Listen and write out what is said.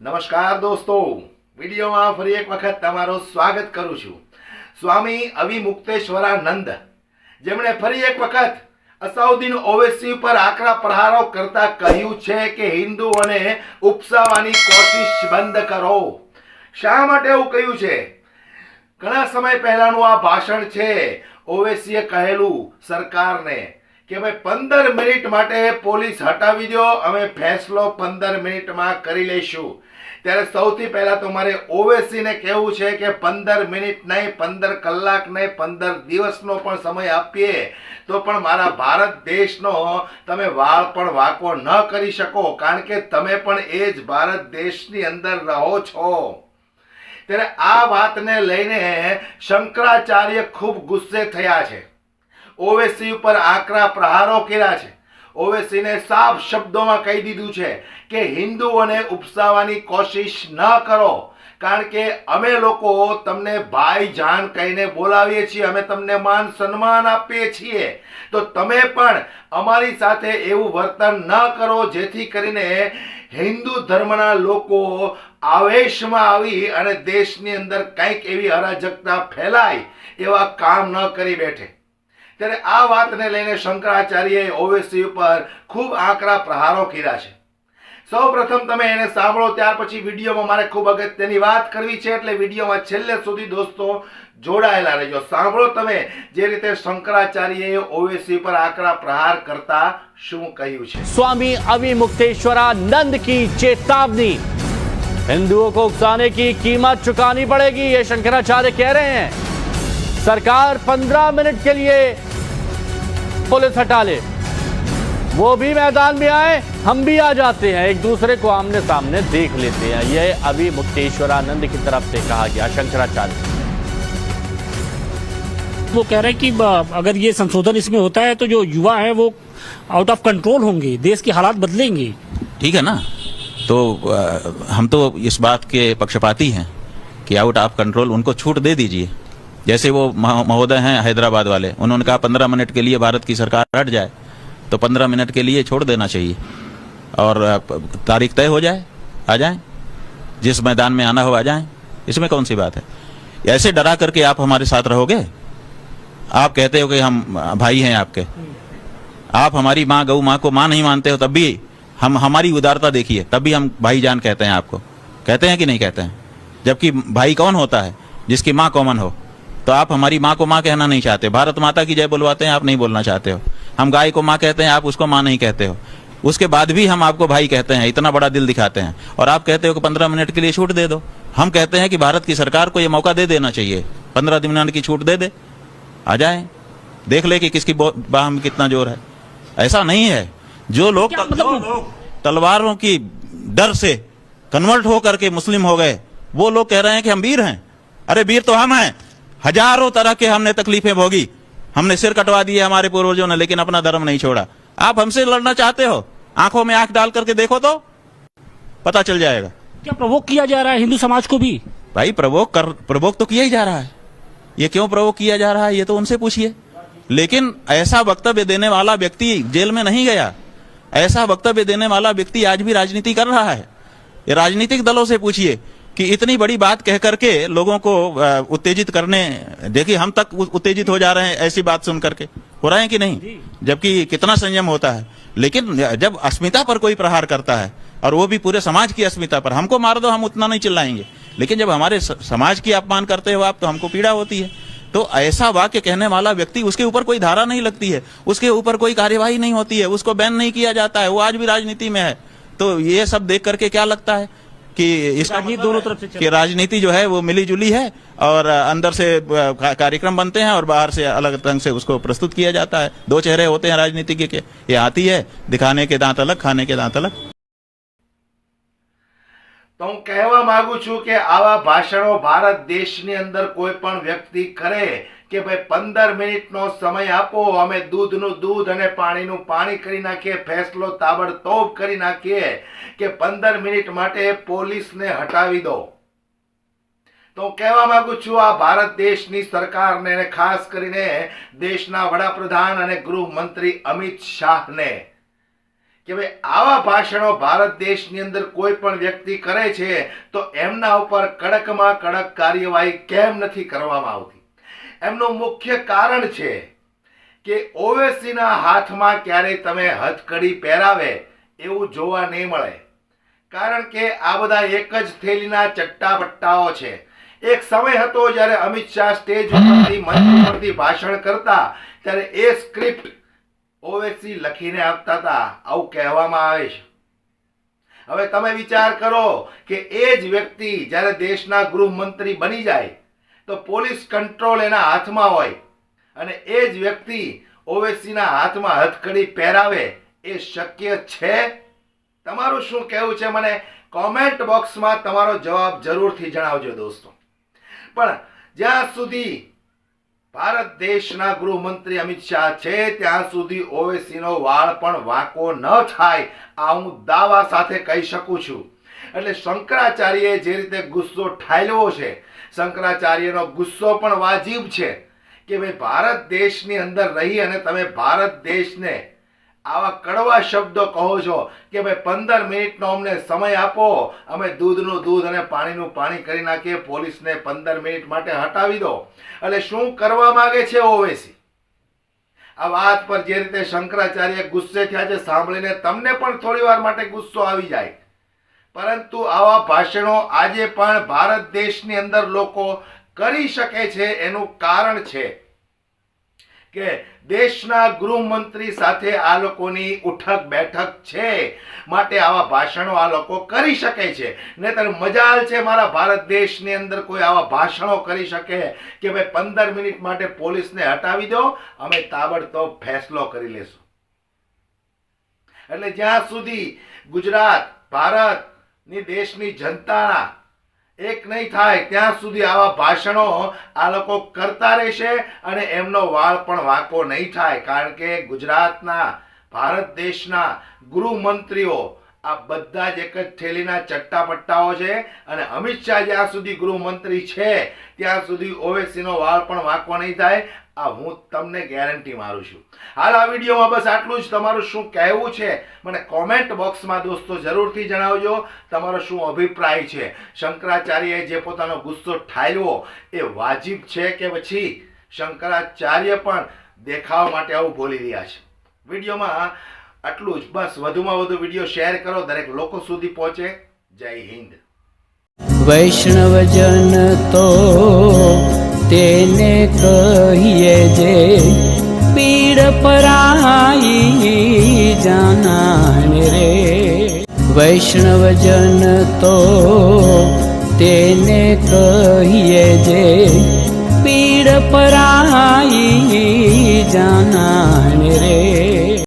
નમસ્કાર દોસ્તો. વિડીયોમાં ફરી એક વખત તમારું સ્વાગત કરું છું. સ્વામી અવિમુક્તેશ્વરાનંદ. જેમણે ફરી એક વખત અસાઉદ્દીન ઓવેસી ઉપર આકરા પ્રહારો કરતા કહ્યું છે કે હિન્દુઓને ઉપસાવાની કોશિશ બંધ કરો. શા માટે એવું કહ્યું છે? ઘણા સમય પહેલાનું આ ભાષણ છે. ઓવેસીએ કહેલું સરકારને કે ભાઈ પંદર મિનિટ માટે પોલીસ હટાવી દો, અમે ફેસલો પંદર મિનિટમાં કરી લઈશું. ત્યારે સૌથી પહેલાં તો મારે ઓવેસીને કહેવું છે કે પંદર મિનિટ નહીં, પંદર કલાક નહીં, પંદર દિવસનો પણ સમય આપીએ. તો પણ મારા ભારત દેશનો તમે વાળ પણ વાંકો ન કરી શકો, કારણ કે તમે પણ એ જ ભારત દેશની અંદર રહો છો. ત્યારે આ વાતને લઈને શંકરાચાર્ય ખૂબ ગુસ્સે થયા છે. ઓવેસી ઉપર આકરા પ્રહારો કર્યા છે. ઓવેસીને સાફ શબ્દોમાં કહી દીધું છે કે હિન્દુઓને ઉપસાવાની કોશિશ ન કરો, કારણ કે અમે લોકો તમને ભાઈ જાન કહીને બોલાવીએ છીએ, અમે તમને માન સન્માન આપીએ છીએ. તો તમે પણ અમારી સાથે એવું વર્તન ન કરો, જેથી કરીને હિન્દુ ધર્મના લોકો આવેશમાં આવી અને દેશની અંદર કંઈક એવી અરાજકતા ફેલાય એવા કામ ન કરી બેઠે. ત્યારે આ વાતને લઈને શંકરાચાર્યએ ઓવેસી ઉપર ખૂબ આકરા પ્રહારો કર્યા છે સૌ પ્રથમ તમે એને સાંભળો ત્યાર પછી વિડીયોમાં મારે ખૂબ અગત્યની વાત કરવી છે એટલે વિડીયોમાં છેલ્લે સુધી દોસ્તો જોડાયેલા રહેજો સાંભળો તમે જે રીતે શંકરાચાર્યએ ઓવેસી પર આકરા પ્રહાર કરતા શું કહ્યું છે स्वामी अविमुक्तेश्वरानंद की चेतावनी हिंदुओं को उकसाने की कीमत चुकानी पड़ेगी ये शंकराचार्य कह रहे हैं सरकार पंद्रह मिनट के लिए पुलिस हटा ले। वो भी मैदान में आए हम भी आ जाते हैं। एक दूसरे को आमने सामने देख लेते हैं। यह अविमुक्तेश्वरानंद की तरफ़ से कहा गया शंकराचार्य। वो कह रहे हैं कि अगर ये संशोधन इसमें होता है तो जो युवा है वो आउट ऑफ़ कंट्रोल होंगे। देश के हालात बदलेंगे। ठीक है ना? तो अ, हम तो इस बात के पक्षपाती हैं कि आउट ऑफ़ कंट्रोल उनको छूट दे दीजिए। जैसे वो महोदय हैं हैदराबाद वाले, उन्होंने कहा पंद्रह मिनट के लिए भारत की सरकार हट जाए तो पंद्रह मिनट के लिए छोड़ देना चाहिए। और तारीख तय हो जाए, आ जाए। जिस मैदान में आना हो, आ जाए। इसमें कौन सी बात है? ऐसे डरा करके आप हमारे साथ रहोगे? आप कहते हो कि हम, भाई हैं आपके। आप हमारी माँ, गऊ माँ को माँ नहीं मानते हो, तब भी हम, हमारी उदारता देखिए, तब भी हम भाईजान कहते हैं आपको। कहते हैं कि नहीं कहते हैं? जबकि भाई कौन होता है जिसकी माँ कॉमन हो? तो आप हमारी माँ को माँ कहना नहीं चाहते। भारत माता की जय बुलवाते हैं आप नहीं बोलना चाहते हो। हम गाय को माँ कहते हैं आप उसको माँ नहीं कहते हो। उसके बाद भी हम आपको भाई कहते हैं इतना बड़ा दिल दिखाते हैं। और आप कहते हो कि पंद्रह मिनट के लिए छूट दे दो। हम कहते हैं कि भारत की सरकार को ये मौका दे देना चाहिए। पंद्रह मिनट की छूट दे दे। आ जाए। देख ले कि किसकी बाह में कितना ज़ोर है। ऐसा नहीं है। जो लोग मतलब- लोग? तलवारों की डर से कन्वर्ट होकर के मुस्लिम हो गए वो लोग कह रहे हैं कि हम वीर हैं। अरे वीर तो हम हैं। हज़ारों तरह के हमने तकलीफें भोगी। हमने सिर कटवा दिए हमारे पूर्वजों ने लेकिन अपना धर्म नहीं छोड़ा। आप हमसे लड़ना चाहते हो? आँखों में आँख डाल करके देखो तो पता चल जाएगा। क्या प्रवोक किया जा रहा है हिंदू समाज को भी? भाई प्रवोक कर प्रवोक तो किया ही जा रहा है। ये क्यों प्रवोक किया जा रहा है ये तो उनसे पूछिए। लेकिन ऐसा वक्तव्य देने वाला व्यक्ति जेल में नहीं गया। ऐसा वक्तव्य देने वाला व्यक्ति आज भी राजनीति कर रहा है। ये राजनीतिक दलों से पूछिए। कि इतनी बड़ी बात कह करके लोगों को उत्तेजित करने, देखिए हम तक उत्तेजित हो जा रहे हैं ऐसी बात सुन करके। हो रहे हैं कि नहीं? जबकि कितना संयम होता है। लेकिन जब अस्मिता पर कोई प्रहार करता है, और वो भी पूरे समाज की अस्मिता पर, हमको मार दो, हम उतना नहीं चिल्लाएँगे। लेकिन जब हमारे समाज की अपमान करते हो आप तो हमको पीड़ा होती है। तो ऐसा वाक्य कहने वाला व्यक्ति, उसके ऊपर कोई धारा नहीं लगती है। उसके ऊपर कोई कार्यवाही नहीं होती है। उसको बैन नहीं किया जाता है। वो आज भी राजनीति में है। तो ये सब देख करके क्या लगता है? कि इसका मतलब दोनों तरफ़ से कि राजनीति जो है वो मिली जुली है और अंदर से कार्यक्रम बनते हैं और बाहर से अलग ढंग से उसको प्रस्तुत किया जाता है। दो चेहरे होते हैं राजनीति के। ये आती है दिखाने के दांत अलग खाने के दांत अलग। તો હું કહેવા માંગુ છું કે આવા ભાષણો ભારત દેશની અંદર કોઈ પણ વ્યક્તિ કરે કે ભાઈ પંદર મિનિટનો સમય આપો, અમે દૂધનું દૂધ અને પાણીનું પાણી કરી નાખીએ, ફેસલો, તાબડતોબ કરી નાખીએ કે પંદર મિનિટ માટે પોલીસને હટાવી દો. તો હું કહેવા માંગુ છું, આ ભારત દેશની સરકારને ખાસ કરીને દેશના વડાપ્રધાન અને ગૃહમંત્રી અમિત શાહને કે ભાઈ, આવા ભાષણો ભારત દેશની અંદર કોઈ પણ વ્યક્તિ કરે છે, તો એમના ઉપર કડકમાં કડક કાર્યવાહી કેમ નથી કરવામાં આવતી? એમનું મુખ્ય કારણ છે કે ઓવેસીના હાથમાં ક્યારેય તમે હથકડી પહેરાવે એવું જોવા નહીં મળે. કારણ કે આ બધા એક જ થેલીના ચટ્ટા પટ્ટાઓ છે. એક સમય હતો જ્યારે અમિત શાહ સ્ટેજ ઉપરથી મંચ ઉપરથી ભાષણ કરતા, ત્યારે એ સ્ક્રિપ્ટ ઓવેસી લખીને આપતા હતા, આવું કહેવામાં આવે છે. હવે તમે વિચાર કરો કે એ જ વ્યક્તિ જ્યારે દેશના ગૃહમંત્રી બની જાય, તો પોલીસ કંટ્રોલ એના હાથમાં હોય અને એ જ વ્યક્તિ ઓવેસીના હાથમાં હથકડી પહેરાવે એ શક્ય છે? તમારું શું કહેવું છે? મને કોમેન્ટ બોક્સમાં તમારો જવાબ જરૂરથી જણાવજો દોસ્તો. પણ જ્યાં સુધી ભારત દેશના ગૃહમંત્રી અમિત શાહ છે, ત્યાં સુધી ઓવેસીનો વાળ પણ વાંકો ન થાય, આ હું દાવા સાથે કહી શકું છું. એટલે શંકરાચાર્યએ જે રીતે ગુસ્સો ઠાલવો છે, શંકરાચાર્યનો ગુસ્સો પણ વાજિબ છે કે ભાઈ, ભારત દેશની અંદર રહી અને તમે ભારત દેશને આવા કડવા શબ્દો કહો છો કે ભાઈ પંદર મિનિટનો અમને સમય આપો, અમે દૂધનું દૂધ અને પાણીનું પાણી કરી નાખીએ, પોલીસને પંદર મિનિટ માટે હટાવી દો. એટલે શું કરવા માગે છે ઓવેસી? આ વાત પર જે રીતે શંકરાચાર્ય ગુસ્સે થયા છે, સાંભળીને તમને પણ થોડી વાર માટે ગુસ્સો આવી જાય. પરંતુ આવા ભાષણો આજે પણ ભારત દેશની અંદર લોકો કરી શકે છે, એનું કારણ છે. કે દેશના ગૃહમંત્રી સાથે આ લોકોની ઉઠક બેઠક છે માટે આવા ભાષણો આ લોકો કરી શકે છે. નહીતર મજાલ છે મારા ભારત દેશની અંદર કોઈ આવા ભાષણો કરી શકે કે ભાઈ પંદર મિનિટ માટે પોલીસને હટાવી દો, અમે તાબડતોબ ફેસલો કરી લેશું. એટલે જ્યાં સુધી ગુજરાત, ભારતની દેશની જનતાના એક નહીં થાય, ત્યાં સુધી આવા ભાષણો આ લોકો કરતા રહેશે અને એમનો વાળ પણ વાંકો નહીં થાય. કારણ કે ગુજરાતના, ભારત દેશના ગૃહમંત્રીઓ આ બધા જ એક જ થેલીના ચટ્ટા પટ્ટાઓ છે અને અમિત શાહ જ્યાં સુધી ગૃહમંત્રી છે, ત્યાં સુધી ઓવેસીનો વાળ પણ વાંકવો નહીં થાય. આ હું તમને ગેરંટી મારું છું. હાલ આ વિડીયોમાં બસ આટલું જ. તમારું શું કહેવું છે? મને કોમેન્ટ બોક્સમાં દોસ્તો જરૂરથી જણાવજો. તમારો શું અભિપ્રાય છે? શંકરાચાર્યએ જે પોતાનો ગુસ્સો ઠાલવો, એ વાજિબ છે કે પછી? શંકરાચાર્ય પણ દેખાવ માટે આવું બોલી રહ્યા છે. વિડીયોમાં આટલું જ. બસ, વધુમાં વધુ વીડિયો શેર કરો. દરેક લોકો સુધી પહોંચે. જય હિન્દ. વૈષ્ણવજન તો તેને કહીએ જે પીડ પરાઈ જાનાને રે. વૈષ્ણવજન તો તેને કહીએ જે પીડ પરાઈ જાના